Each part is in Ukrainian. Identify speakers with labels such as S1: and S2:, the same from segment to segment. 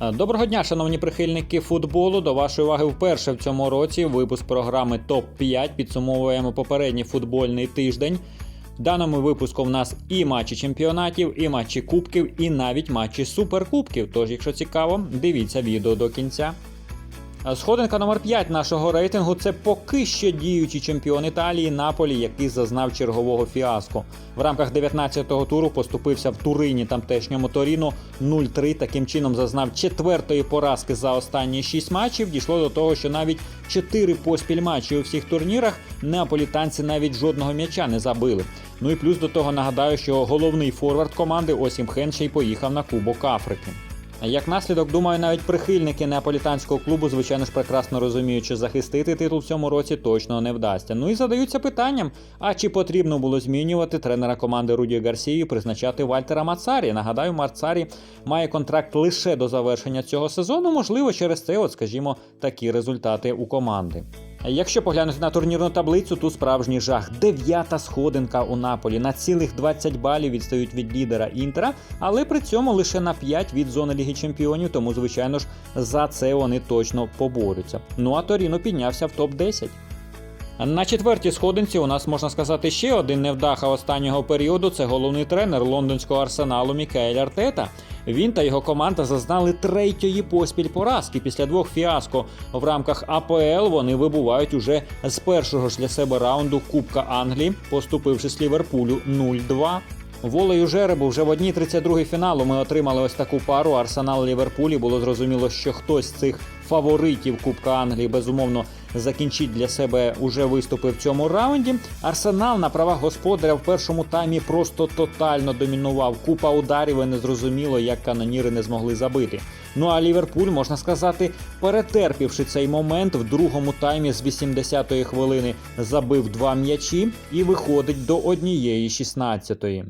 S1: Е, Доброго дня, шановні прихильники футболу. До вашої уваги вперше в цьому році випуск програми Топ 5 Підсумовуємо попередній футбольний тиждень. В даному випуску в нас і матчі чемпіонатів, і матчі кубків, і навіть матчі суперкубків. Тож, якщо цікаво, дивіться відео до кінця. Сходинка номер 5 нашого рейтингу це поки що діючий чемпіон Італії Наполі, який зазнав чергового фіаско. В рамках 19-го туру поступився в Турині тамтешньому Торіно 0-3. Таким чином зазнав четвертої поразки за останні 6 матчів. Дійшло до того, що навіть 4 поспіль матчі у всіх турнірах неаполітанці навіть жодного м'яча не забили. Ну і плюс до того нагадаю, що головний форвард команди Осім Хен поїхав на Кубок Африки. Як наслідок, думаю, навіть прихильники неаполітанського клубу, звичайно ж, прекрасно розуміють, що захистити титул в цьому році точно не вдасться. Ну і задаються питанням: а чи потрібно було змінювати тренера команди Руді Гарсії, призначати Вальтера Мацарі? Нагадаю, Мацарі має контракт лише до завершення цього сезону. Можливо, через це, от скажімо, такі результати у команди. Якщо поглянути на турнірну таблицю, тут справжній жах. Дев'ята сходинка у Наполі. На цілих 20 балів відстають від лідера Інтера, але при цьому лише на 5 від зони Ліги Чемпіонів, тому, звичайно ж, за це вони точно поборються. Ну а Торіно піднявся в топ-10. На четвертій сходинці у нас можна сказати ще один невдаха останнього періоду. Це головний тренер лондонського арсеналу Мікаель Артета. Він та його команда зазнали третьої поспіль поразки. Після двох фіаско в рамках АПЛ вони вибувають уже з першого ж для себе раунду Кубка Англії, поступившись Ліверпулю 0-2. Волею жеребу вже в одній 32-й фіналу ми отримали ось таку пару. Арсенал Ліверпулі. Було зрозуміло, що хтось з цих фаворитів Кубка Англії безумовно закінчить для себе уже виступи в цьому раунді. Арсенал на правах господаря в першому таймі просто тотально домінував. Купа ударів і не зрозуміло, як каноніри не змогли забити. Ну а Ліверпуль, можна сказати, перетерпівши цей момент, в другому таймі з 80-ї хвилини забив два м'ячі і виходить до однієї 16-ї.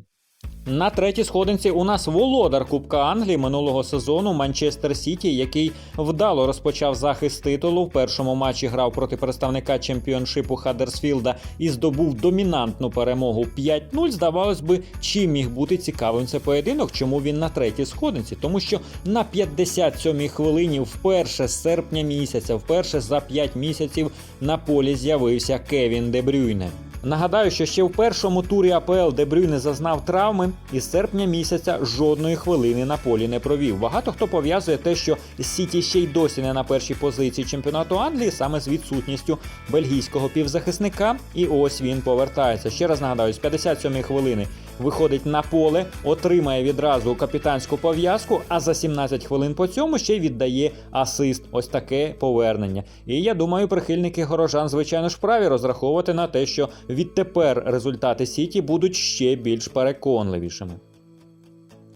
S1: На третій сходинці у нас володар Кубка Англії минулого сезону Манчестер Сіті, який вдало розпочав захист титулу. В першому матчі грав проти представника чемпіоншипу Хаддерсфілда і здобув домінантну перемогу 5-0. Здавалось би, чим міг бути цікавим цей поєдинок, чому він на третій сходинці? Тому що на 57-й хвилині, вперше з серпня місяця, вперше за 5 місяців на полі з'явився Кевін Дебрюйне. Нагадаю, що ще в першому турі АПЛ Дебрюйне зазнав травми і з серпня місяця жодної хвилини на полі не провів. Багато хто пов'язує те, що Сіті ще й досі не на першій позиції чемпіонату Англії, саме з відсутністю бельгійського півзахисника. І ось він повертається. Ще раз нагадаю, з 57-ї хвилини виходить на поле, отримає відразу капітанську пов'язку, а за 17 хвилин по цьому ще й віддає асист. Ось таке повернення. І я думаю, прихильники горожан, звичайно ж, праві розраховувати на те, що відтепер результати Сіті будуть ще більш переконливішими.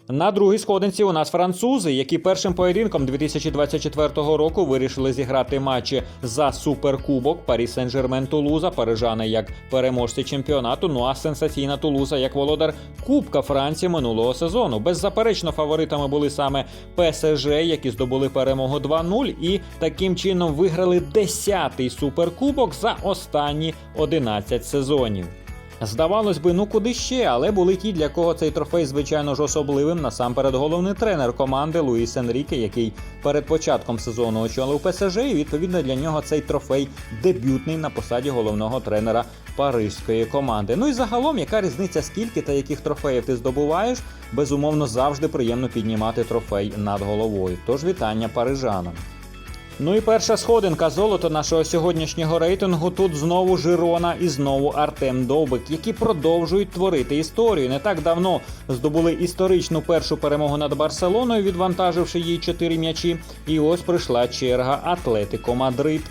S1: На другій сходинці у нас французи, які першим поєдинком 2024 року вирішили зіграти матчі за суперкубок Парі Сен-Жермен Тулуза, парижани як переможці чемпіонату. Ну а сенсаційна Тулуза як володар Кубка Франції минулого сезону. Беззаперечно фаворитами були саме ПСЖ, які здобули перемогу 2-0 і таким чином виграли 10-й суперкубок за останні 11 сезонів. Здавалось би, ну куди ще, але були ті, для кого цей трофей, звичайно ж, особливим. Насамперед, головний тренер команди Луїс Енріке, який перед початком сезону очолив ПСЖ, і відповідно для нього цей трофей дебютний на посаді головного тренера паризької команди. Ну і загалом, яка різниця, скільки та яких трофеїв ти здобуваєш, безумовно завжди приємно піднімати трофей над головою. Тож вітання парижанам. Ну і перша сходинка золото нашого сьогоднішнього рейтингу. Тут знову Жирона і знову Артем Довбик, які продовжують творити історію. Не так давно здобули історичну першу перемогу над Барселоною, відвантаживши їй чотири м'ячі. І ось прийшла черга Атлетико Мадрид.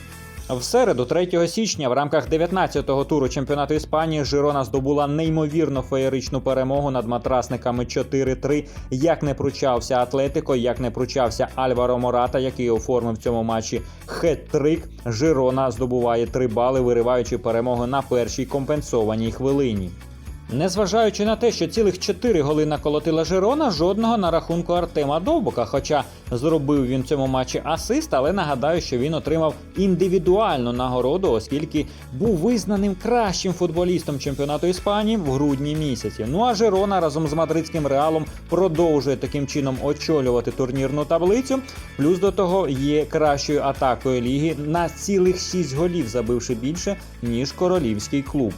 S1: В середу, 3 січня, в рамках 19-го туру чемпіонату Іспанії Жирона здобула неймовірно феєричну перемогу над матрасниками 4-3. Як не пручався Атлетико, як не пручався Альваро Мората, який оформив в цьому матчі хет-трик. Жирона здобуває 3 бали, вириваючи перемогу на першій компенсованій хвилині. Незважаючи на те, що цілих 4 голи наколотила Жирона, жодного на рахунку Артема Довбука. Хоча зробив він в цьому матчі асист, але нагадаю, що він отримав індивідуальну нагороду, оскільки був визнаним кращим футболістом чемпіонату Іспанії в грудні місяці. Ну а Жирона разом з мадридським реалом продовжує таким чином очолювати турнірну таблицю. Плюс до того є кращою атакою ліги на цілих 6 голів, забивши більше ніж королівський клуб.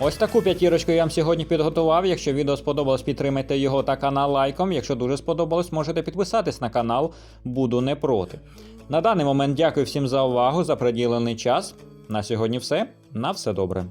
S1: Ось таку п'ятірочку я вам сьогодні підготував. Якщо відео сподобалось, підтримайте його та канал лайком. Якщо дуже сподобалось, можете підписатись на канал. Буду не проти. На даний момент дякую всім за увагу, за приділений час. На сьогодні все. На все добре.